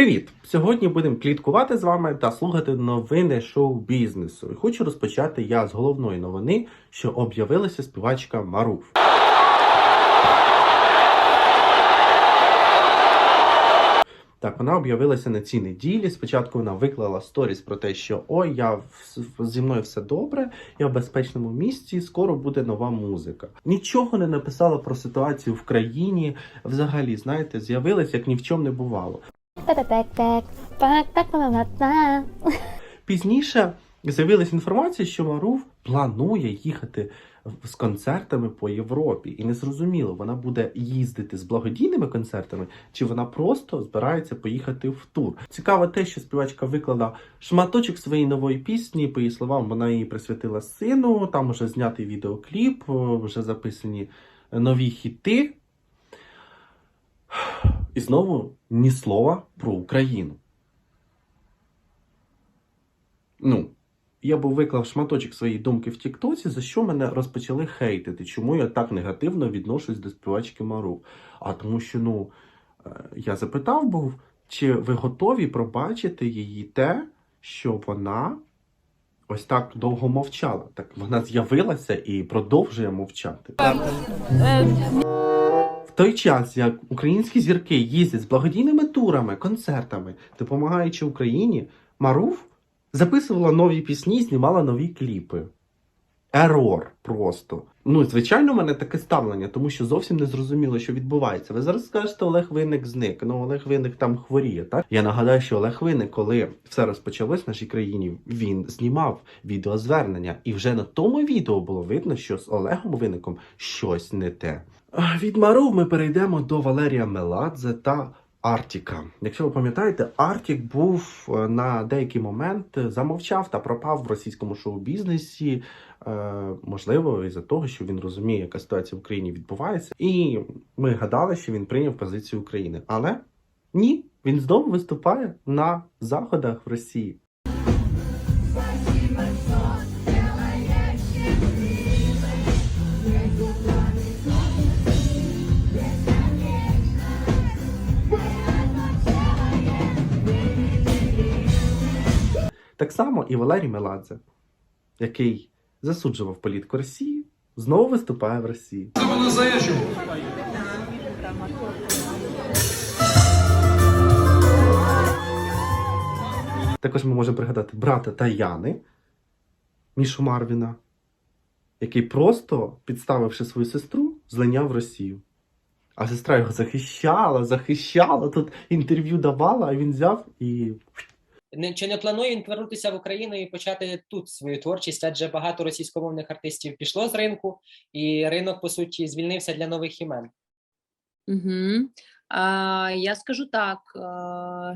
Привіт! Сьогодні будемо кліткувати з вами та слухати новини шоу-бізнесу. І хочу розпочати я з головної новини, що об'явилася співачка Маруф. Так, вона об'явилася на цій неділі. Спочатку вона виклала сторіс про те, що ой, я зі мною все добре, я в безпечному місці, скоро буде нова музика. Нічого не написала про ситуацію в країні. Взагалі, знаєте, з'явилась як ні в чому не бувало. Пізніше з'явилася інформація, що Маруф планує їхати з концертами по Європі, і не зрозуміло, вона буде їздити з благодійними концертами, чи вона просто збирається поїхати в тур. Цікаво те, що співачка виклала шматочок своєї нової пісні. По її словам, вона її присвятила сину. Там вже знятий відеокліп, вже записані нові хіти. І знову ні слова про Україну. Ну, я був виклав шматочок своєї думки в Тіктоці, за що мене розпочали хейтити. Чому я так негативно відношусь до співачки Мару? А тому що, ну, е, я запитав був, чи ви готові пробачити її те, що вона ось так довго мовчала. Так вона з'явилася і продовжує мовчати. В той час, як українські зірки їздять з благодійними турами, концертами, допомагаючи Україні, Маруф записувала нові пісні, знімала нові кліпи. Ерор просто. Ну, звичайно, в мене таке ставлення, тому що зовсім не зрозуміло, що відбувається. Ви зараз скажете, Олег Винник зник. Ну, Олег Винник там хворіє, так? Я нагадаю, що Олег Винник, коли все розпочалось в нашій країні, він знімав відеозвернення, і вже на тому відео було видно, що з Олегом Винником щось не те. А, Від Марув ми перейдемо до Валерія Меладзе та Артіка. Якщо ви пам'ятаєте, Артік був е, на деякий момент замовчав та пропав в російському шоу-бізнесі. Е, можливо, із-за того, що він розуміє, яка ситуація в Україні відбувається, і ми гадали, що він прийняв позицію України. Але ні, він знову виступає на заходах в Росії. Так само і Валерій Меладзе, який засуджував політику Росії, знову виступає в Росії. Вона заїжджу. Також ми можемо пригадати брата Таяни, Мішу Марвіна, який просто, підставивши свою сестру, злиняв в Росію. А сестра його захищала, захищала, тут інтерв'ю давала, а він взяв і Не чи не планує він повернутися в Україну і почати тут свою творчість? Адже багато російськомовних артистів пішло з ринку, і ринок по суті звільнився для нових імен. Угу. А, я скажу так,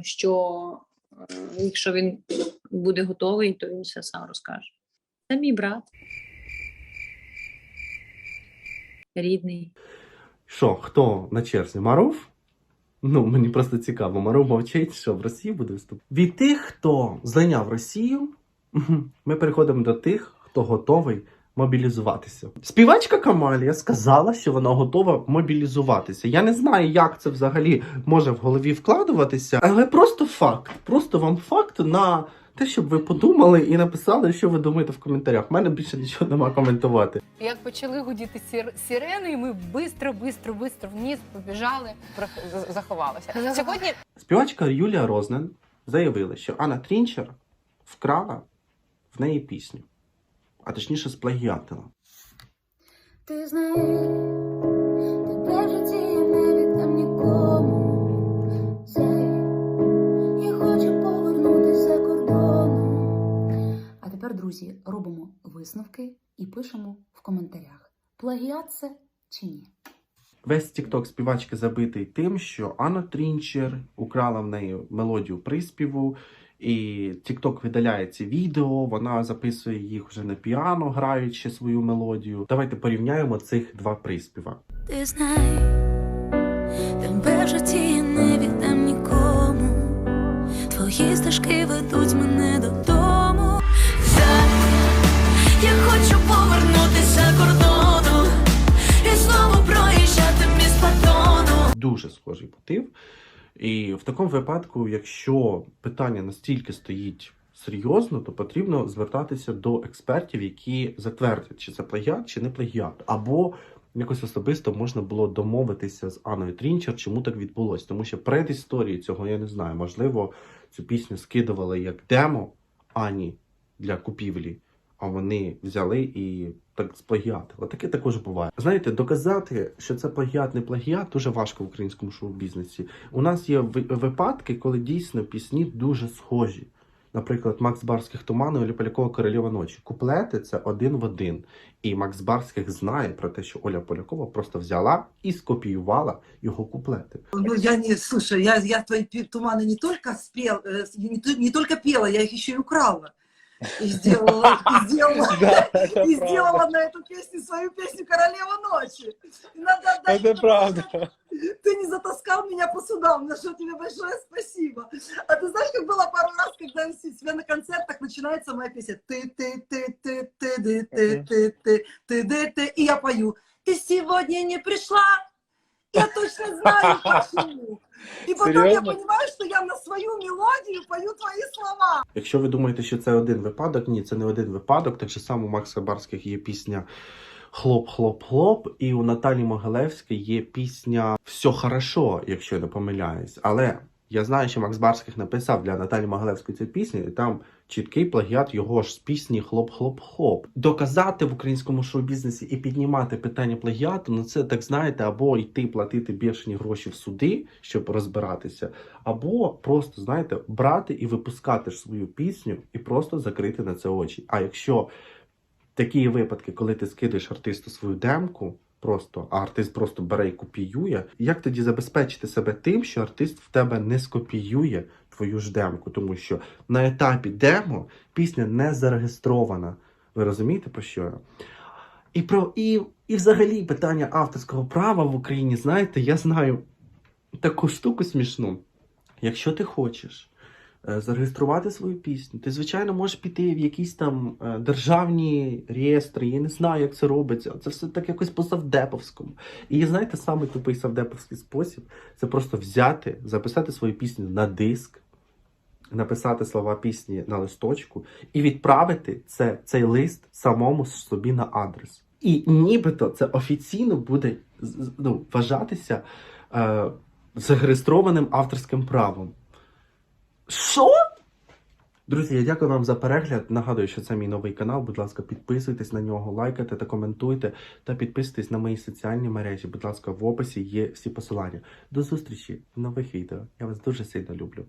що е, якщо він буде готовий, то він все сам розкаже. Це мій брат. Рідний. що, хто на черзі? Маруф? Ну, мені просто цікаво, Мару мовчить, що в Росії буде вступ. Від тих, хто зайняв Росію, ми переходимо до тих, хто готовий мобілізуватися. Співачка Камалія сказала, що вона готова мобілізуватися. Я не знаю, як це взагалі може в голові вкладуватися, але просто факт. Просто вам факт на те, щоб ви подумали і написали, що ви думаєте в коментарях. У мене більше нічого нема коментувати. Як почали гудіти сір... сирени, і ми бистро, бистро, бистро вниз побіжали, заховалися. Сьогодні Співачка Юлія Рознен заявила, що Анна Трінчер вкрала в неї пісню, а точніше сплагіатила. Ти знаєш, друзі, робимо висновки і пишемо в коментарях: плагіат це чи ні. Весь тікток співачки забитий тим, що Анна Трінчер украла в неї мелодію приспіву, і тікток видаляє ці відео, вона записує їх вже на піано, граючи свою мелодію. Давайте порівняємо цих два приспіва. Ти знай, тебе в житті не віддам нікому. Твої стежки ведуть мене схожий мотив. І в такому випадку, якщо питання настільки стоїть серйозно, то потрібно звертатися до експертів, які затвердять, чи це плагіат, чи не плагіат. Або якось особисто можна було домовитися з Анною Трінчер, чому так відбулося. Тому що предісторії цього я не знаю. Можливо, цю пісню скидували як демо Ані для купівлі, а вони взяли і так сплагіатили. Таке також буває. Знаєте, доказати, що це плагіат, не плагіат, дуже важко в українському шоу-бізнесі. У нас є ви- випадки, коли дійсно пісні дуже схожі. Наприклад, Макс Барських Туману Оля Полякова Королева ночі. Куплети це один в один. І Макс Барських знає про те, що Оля Полякова просто взяла і скопіювала його куплети. Ну, я не, слушай, я, я твои пи- туманы не только спел, э, не, не только пела, я их еще и украла И сделала, и сделала, и сделала на эту песню свою песню «Королева ночи». И надо отдать Это тебе правда. большое- Ты не затаскал меня по судам, на что тебе большое спасибо. А ты знаешь, как было пару раз, когда у себя на концертах начинается моя песня ты ты ты ты ты ты ты ты ты ты ты ты и я пою. Ты сегодня не пришла, я точно знаю почему. И Серйозно? я розумію, що я на свою мелодію пою твої слова. Якщо ви думаєте, що це один випадок, ні, це не один випадок. Так же само у Макса Барських є пісня Хлоп-хлоп-хлоп, і у Наталі Могилевській є пісня Все хорошо, якщо я не помиляюсь. Але я знаю, що Макс Барських написав для Наталі Могилевської цю пісню, і там чіткий плагіат його ж з пісні Хлоп-хлоп-хлоп. Доказати в українському шоу-бізнесі і піднімати питання плагіату, ну це так знаєте, або йти платити бешені гроші в суди, щоб розбиратися, або просто, знаєте, брати і випускати ж свою пісню і просто закрити на це очі. А якщо такі випадки, коли ти скидаєш артисту свою демку, просто, а артист просто бере і копіює, як тоді забезпечити себе тим, що артист в тебе не скопіює твою ж демку, тому що на етапі демо пісня не зареєстрована. Ви розумієте, про що я? І про і, і взагалі питання авторського права в Україні, знаєте, я знаю таку штуку смішну. Якщо ти хочеш зареєструвати свою пісню, ти, звичайно, можеш піти в якісь там е, державні реєстри. Я не знаю, як це робиться. Це все так якось по савдеповському. І знаєте, самий тупий савдеповський спосіб це просто взяти, записати свою пісню на диск, написати слова пісні на листочку і відправити це, цей лист самому собі на адрес. І нібито це офіційно буде ну, вважатися е, зареєстрованим авторським правом. Що? Друзі, я дякую вам за перегляд. Нагадую, що це мій новий канал. Будь ласка, підписуйтесь на нього, лайкайте та коментуйте. Та підписуйтесь на мої соціальні мережі. Будь ласка, в описі є всі посилання. До зустрічі в нових відео. Я вас дуже сильно люблю.